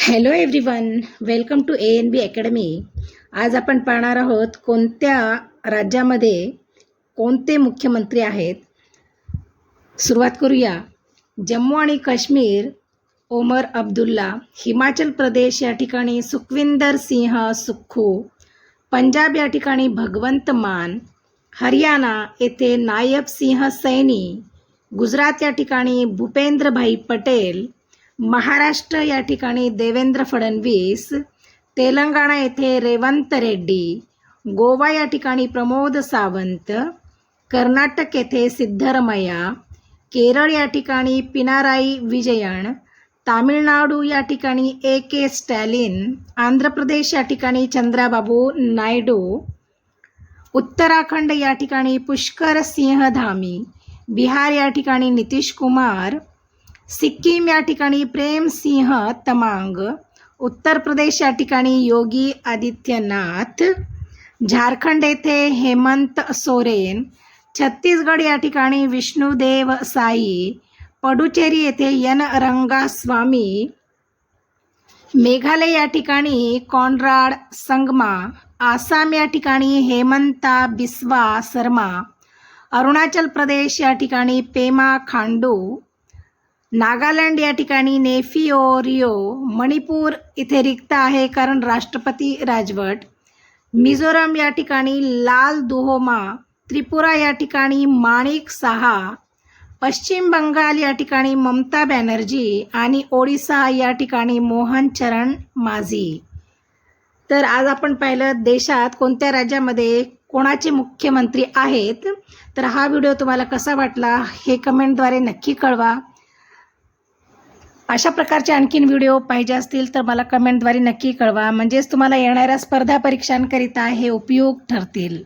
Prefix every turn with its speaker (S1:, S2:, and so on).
S1: Hello everyone welcome to A N B academy आज आपण पाहणार आहोत कोणत्या राज्यामध्ये कोणते मुख्यमंत्री आहेत? सुरुवात करूया. जम्मू आणि काश्मीर ओमर अब्दुल्ला हिमाचल प्रदेश या ठिकाणी सुखविंदर सिंह सुखू पंजाब या ठिकाणी भगवंत मान हरियाणा येथे नायब सिंह सैनी गुजरात या ठिकाणी भूपेंद्रभाई पटेल महाराष्ट्र या ठिकाणी देवेंद्र फडणवीस तेलंगणा येथे रेवंत रेड्डी गोवा या ठिकाणी प्रमोद सावंत कर्नाटक येथे सिद्धरमया केरळ या ठिकाणी पिनाराई विजयन तामिळनाडू या ठिकाणी ए के स्टॅलिन आंध्र प्रदेश या ठिकाणी चंद्राबाबू नायडू उत्तराखंड या ठिकाणी पुष्कर सिंह धामी बिहार या ठिकाणी नितीश कुमार सिक्कीम या ठिकाणी प्रेम सिंह तमांग उत्तर प्रदेश या ठिकाणी योगी आदित्यनाथ झारखंड येथे हेमंत सोरेन छत्तीसगड या ठिकाणी विष्णुदेव साई पडुचेरी येथे यन रंगास्वामी मेघालय या ठिकाणी कॉनराड संगमा आसाम या ठिकाणी हेमंता बिस्वा शर्मा अरुणाचल प्रदेश या ठिकाणी पेमा खांडू नागालँड या ठिकाणी नेफिओरिओ मणिपूर इथे रिक्त आहे कारण राष्ट्रपती राजवट. मिझोरम या ठिकाणी लाल दुहोमा त्रिपुरा या ठिकाणी माणिक साहा पश्चिम बंगाल या ठिकाणी ममता बॅनर्जी आणि ओडिसा या ठिकाणी मोहन चरण माझी. तर आज आपण पाहिलं देशात कोणत्या राज्यामध्ये कोणाचे मुख्यमंत्री आहेत? तर हा व्हिडिओ तुम्हाला कसा वाटला हे कमेंटद्वारे नक्की कळवा. अशा प्रकारचे आणखीन व्हिडिओ पाहिजे असतील तर मला कमेंटद्वारे नक्की कळवा. म्हणजेच तुम्हाला येणाऱ्या स्पर्धा परीक्षांकरिता हे उपयोग ठरतील.